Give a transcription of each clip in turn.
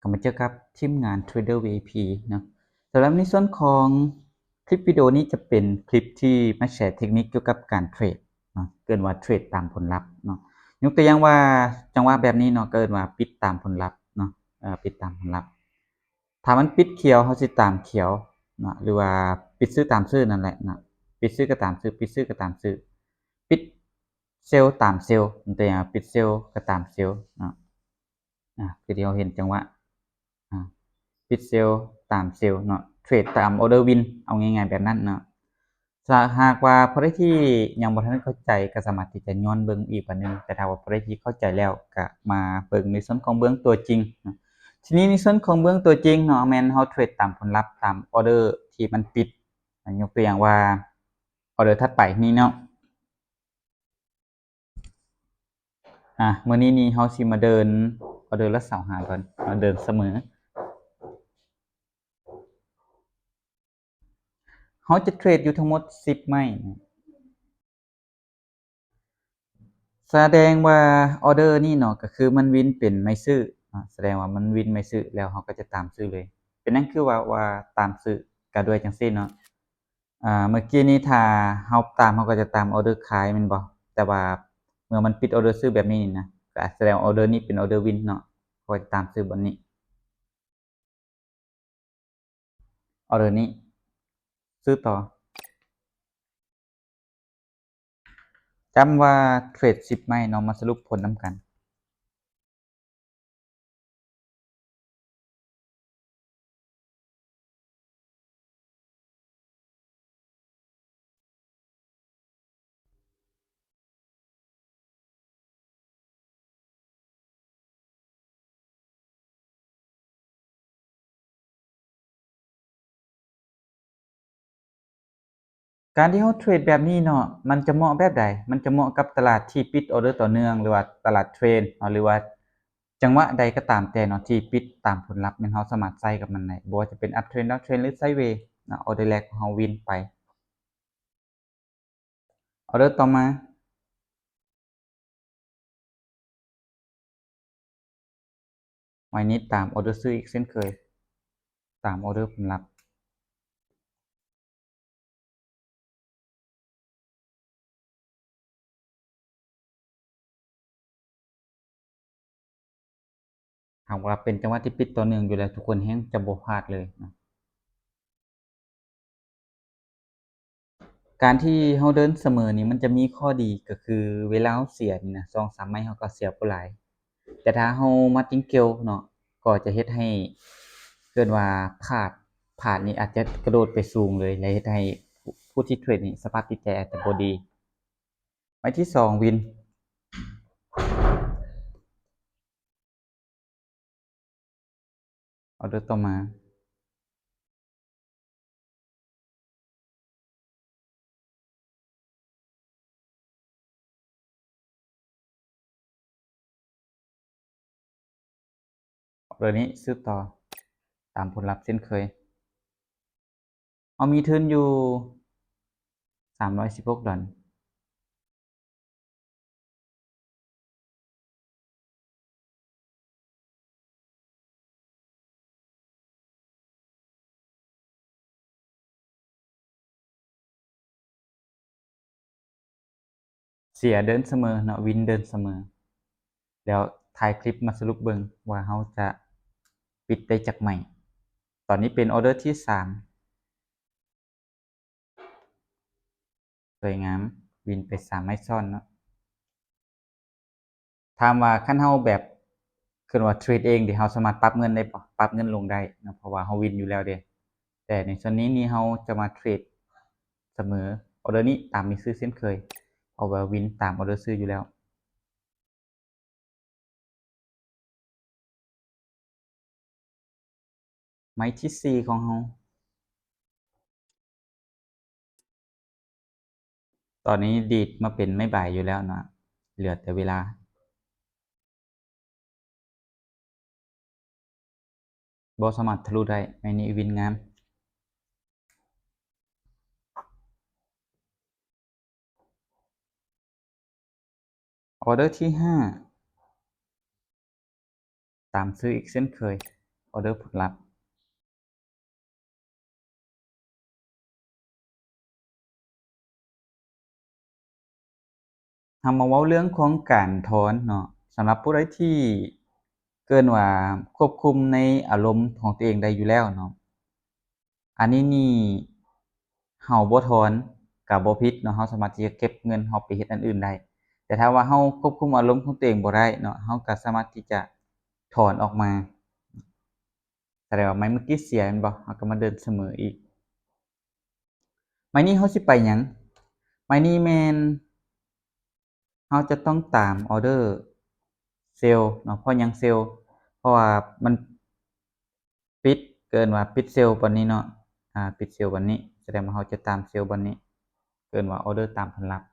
กลับมาเจอกับทีมงาน Trader VIP นะสำหรับในส่วนของคลิปวิดีโอนี้จะเป็นคลิปที่มาแชร์เทคนิคเกี่ยวกับการเทรดเนาะเกินว่าเทรดตามผลลัพธ์เนาะยกตัวอย่างว่าจังหวะแบบนี้เนาะเกินว่าปิดตามผลลัพธ์เนาะปิดตามผลลัพธ์ถ้ามันปิดเขียวเฮาสิตามเขียวเนาะหรือว่าปิดซื้อตามซื้อนั่นแหละนะปิดซื้อก็ตามซื้อปิดซื้อก็ตามซื้อปิดเซลล์ตามเซลล์ยกตัวอย่างปิดเซลล์ก็ตามเซลล์เนาะอะคือที่เราเห็นจังหวะ ปิดเซลล์ตามเซลล์เนาะเทรดตามออเดอร์วินเอาง่ายๆแบบนั้นเนาะถ้าหากว่าผู้ใดที่ยังบ่ทันเข้าใจก็สามารถที่จะย้อนเบิ่งอีกบัดหนึงแต่ถ้าว่าผู้ใดที่เข้าใจแล้วก็มาเบิ่งในส่วนของเบื้องตัวจริงเนาะทีนี้ในส่วนของเบื้องตัวจริงเนาะแม่นเฮาเทรดตามผลลัพธ์ตามออเดอร์ที่มันปิดยกตัวอย่างว่าออเดอร์ถัดไปนี่เนาะอะมื้อนี้นี่เฮาสิมาเดินออเดอร์ละ25ก่อนเดินเสมอ เขาจะเทรดอยู่ทั้งหมด 10 ไม้แสดงว่าออเดอร์นี่เนาะก็คือมันวินเป็นไม่ซื้อแสดงว่ามันวินไม่ซื้อแล้วเขาก็จะตามซื้อเลย เป็นนั่นคือว่าว่าตามซื้อก็ด้วยจังซี่เนาะอ่าเมื่อกี้นี้ถ้าเฮาตามเขาก็จะตามออเดอร์ขายม่นบ่แต่ว่าเมื่อมันปิดออเดอร์ซื้อแบบนี้นะก็แสดงออเดอร์นี้เป็นออเดอร์วินเนาะก็จะตามซื้อบนนี้ออเดอร์นี้ ซื้อต่อจำว่าเทรดสิบไม่เนาะมาสรุปผลน้ำกัน การที่เราเทรดแบบนี้เนาะมันจะเหมาะแบบใด มันจะเหมาะกับตลาดที่ปิดออเดอร์ต่อเนื่องหรือว่าตลาดเทรนหรือว่าจังหวะใดก็ตามแต่เนาะที่ปิดตามผลลัพธ์แม่นเราสามารใส่กับมันได้บ่ว่าจะเป็น up trend down trend หรือ sideways เนาะออเดอร์แรกของเราวินไปออเดอร์ต่อมาไว้นี้ตามออเดอร์ซื้ออีกเช่นเคย ตามออเดอร์ผลลัพธ์ หากว่าเป็นจังหวะที่ปิดต่อเนื่องอยู่แล้วทุกคนแฮงจะบพลาดเลยนะการที่เราเดินเสมอนี่มันจะมีข้อดีก็คือเวลาเราเสียนี่นะ2-3ไม้เราก็เสียบ่หลาย แต่ถ้าเรามาติงเกียวเนาะก็จะเฮ็ดให้เกิดว่าพลาดพลาดนี่อาจจะกระโดดไปสูงเลยและเฮ็ดให้ผู้ผู้ที่เทรดนี่สภาพจิตใจอาจจะบ่ดีไม้ที่สองวิน ออเดอร์ต่อมาออเดอร์นี้ซื้อต่อตามผลลัพธ์เช่นเคยเรามีทุนอยู่ 316ดอล เสียเดินเสมอเนาะวินเดินเสมอ แล้วถ่ายคลิปมาสรุปเบิงว่าเราจะปิดได้จักไม้ตอนนี้เป็นออเดอร์ที่3สวยงามวินไป3ไม้ซ้อนเนาะถามว่าคันเราแบบคือว่าเทรดเองนี่เราสามารถปรับเงินได้บ่ปรับเงินลงได้นะเพราะว่าเราวินอยู่แล้วเดะแต่ในส่วนนี้นี่เราจะมาเทรดเสมอออเดอร์นี้ตามมีซื้อเช่นเคย เพราะว่าวินตามออเดอร์ซื้ออยู่แล้วไม้ที่4ของเราตอนนี้ดีดมาเป็นไม้บ่ายอยู่แล้วนะ เหลือแต่เวลาบ่สามารทะลุได้ไม้นี้วินงาม ออเดอร์ที่ 5 ตามซื้ออีกเช่นเคย ออเดอร์ผลลัพธ์เรามาเว้าเรื่องของการถอนเนาะสำหรับผู้ใดที่เกินว่าควบคุมในอารมณ์ของตัวเองได้อยู่แล้วเนาะอันนี้นี่เราบ่ถอนก็บ่ผิดเนาะเราสามารถที่จะเก็บเงินเราไปเฮ็ดอันอื่นได้ แต่ถ้าว่าเราควบคุมอารมณ์ของตัวเองบ่ได้เนาะเราก็สามารถที่จะถอนออกมาแสดงว่าไม้เมื่อกี้เสียนบ่เราก็มาเดินเสมออีก ไม้นี้เราสิไปหยังไม้นี้แม่นเราจะต้องตามออเดอร์เซลล์เนาะเพราะยังเซลล์เพราะว่ามันปิดเกินว่าปิดเซลล์บอนนี้เนาะอ่าปิดเซลล์บอนนี้ แสดงว่าเราจะตามเซลล์บอนนี้ เกินว่าออเดอร์ตามผลลัพธ์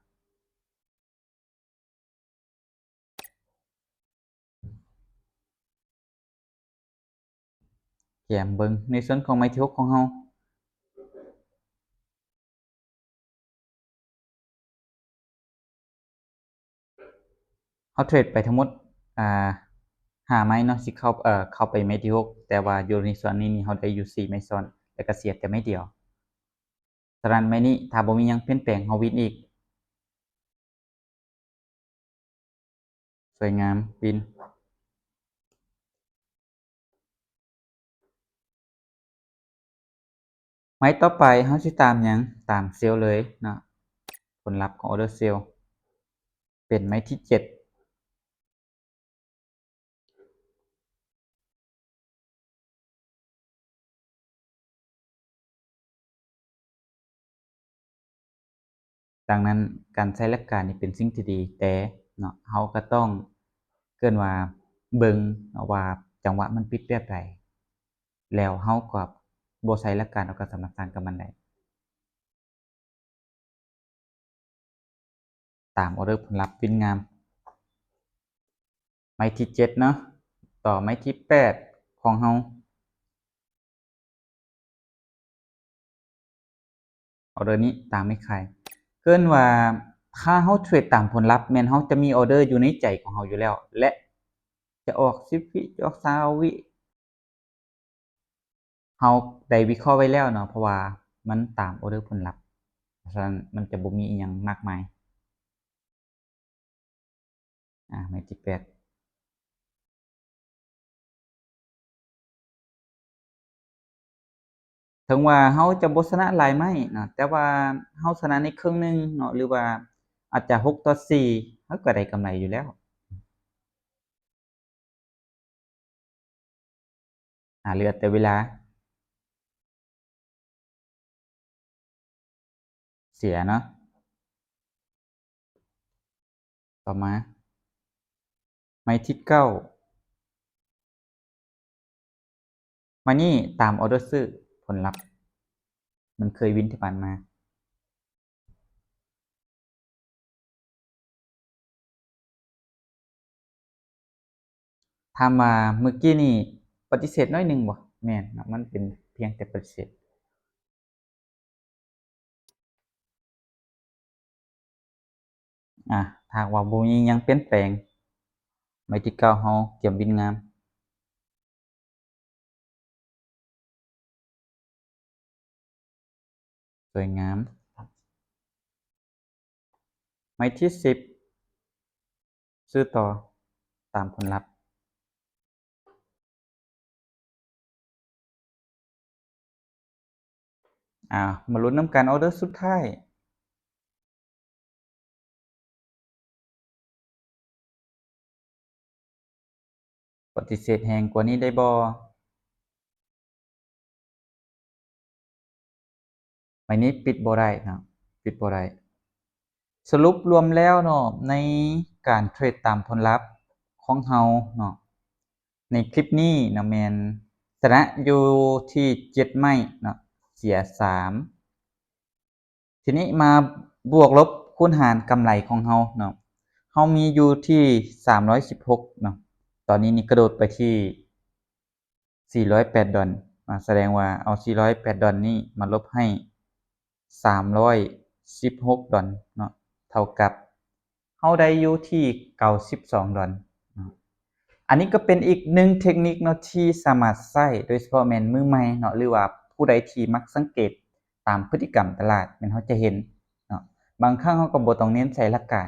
แย้มเบิงในส่วนของไม้ที่6ของเราเราเทรดไปทั้งหมดอ่า5ไม้เนาะสิเข้าเอ่อเข้าไปไม้ที่6แต่ว่าอยู่ในส่วนนี้นี่เราได้อยู่4ไม้ซ้อนแล้วก็เสียแต่ไม้เดียวฉะนั้นไม้นี้ถ้าบ่มีหยังเปลี่ยนแปลงเราวินอีก สวยงามวิน ไม้ต่อไปเราสิตามยังตามเซลล์เลยเนาะผลลัพธ์ของออเดอร์เซลล์เป็นไม้ที่7ดังนั้นการใช้หลักการนี่เป็นสิ่งที่ดีแต่เนาะเราก็ต้องเกินว่าเบิงว่าจังหวะมันปิดแบบใดแล้วเราก็ บ่ใช้หลักการเอาก็สามารถสร้างกับมันได้ตามออเดอร์ผลลัพธ์วินงาม ไม้ที่7เนาะต่อไม้ที่8ของเราออเดอร์นี้ตามไม่ขายเกินว่าถ้าเราเทรดตามผลลัพธ์แม่นเราจะมีออเดอร์อยู่ในใจของเราอยู่แล้ว และจะออก10วิออก20วิเรา ได้วิเคราะห์ไว้แล้วเนาะเพราะว่ามันตามออเดอร์ผลลัพธ์เพราะฉะนั้นมันจะบ่มีอิหยังมากมายอ่าไม้ที่8ถึงว่าเราจะบ่ชนะหลายไม้เนาะแต่ว่าเราชนะในครึ่งหนึ่งเนาะหรือว่าอาจจะ6ต่อ4เราก็ได้กำไรอยู่แล้วอ่าเหลือแต่เวลา สียเนาะต่อมา ไม้ที่9ไม้นี้ตามออเดอร์ซื้อผลลัพธ์ มันเคยวินที่ผ่านมาถามาเมื่อกี้นี่ปฏิเสธน้อยหนึ่งบ่แม่นมันเป็นเพียงแต่ปฏิเสธ อ่าถ้าหากว่าบ่มีหยังเปลี่ยนแปลงไม้ที่9เราเตรียมวินงามสวยงาม ไม้ที่10ซื้อต่อตามผลลัพธ์อ่ามาลุ้นนำกันออเดอร์สุดท้าย ปฏิเสธแรงกว่านี้ได้บ่ไม้นี้ปิดบ่ได้นะปิดบ่ได้สรุปรวมแล้วเนาะในการเทรดตามผลลัพธ์ของเราเนาะในคลิปนี้เนาะแมนชนะอยู่ที่7ไม้เนาะเสีย3ทีนี้มาบวกลบคูณหารกำไรของเราเนาะเรามีอยู่ที่316เนาะ ตอนนี้นี่กระโดดไปที่ 408 ดอลอ่าแสดงว่าเอา 408 ดอลนี้มาลบให้ 316 ดอลเนาะเท่ากับเราได้อยู่ที่92ดอลเนอันนี้ก็เป็นอีกหนึ่งเทคนิคเนาะที่สามารถใช้โดยเฉพาะแมนมือใหม่เนาะหรือว่าผู้ใดที่มักสังเกตตามพฤติกรรมตลาดม่นเราจะเห็นเนาะบางครั้งเราก็บ่ต้องเน้นใช้หลักการ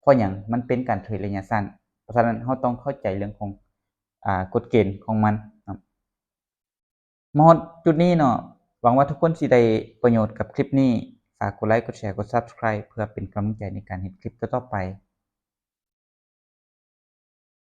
เพราะหยังมันเป็นการเทรดระยะสั้น เพราะฉะนั้นเราต้องเข้าใจเรื่องของอ่ากฎเกณฑ์ของมันครับมาฮอดจุดนี้เนาะหวังว่าทุกคนสิได้ประโยชน์กับคลิปนี้ฝากกดไลค์กดแชร์กด Subscribe เพื่อเป็นกำลังใจในการเห็นคลิปต่อๆไป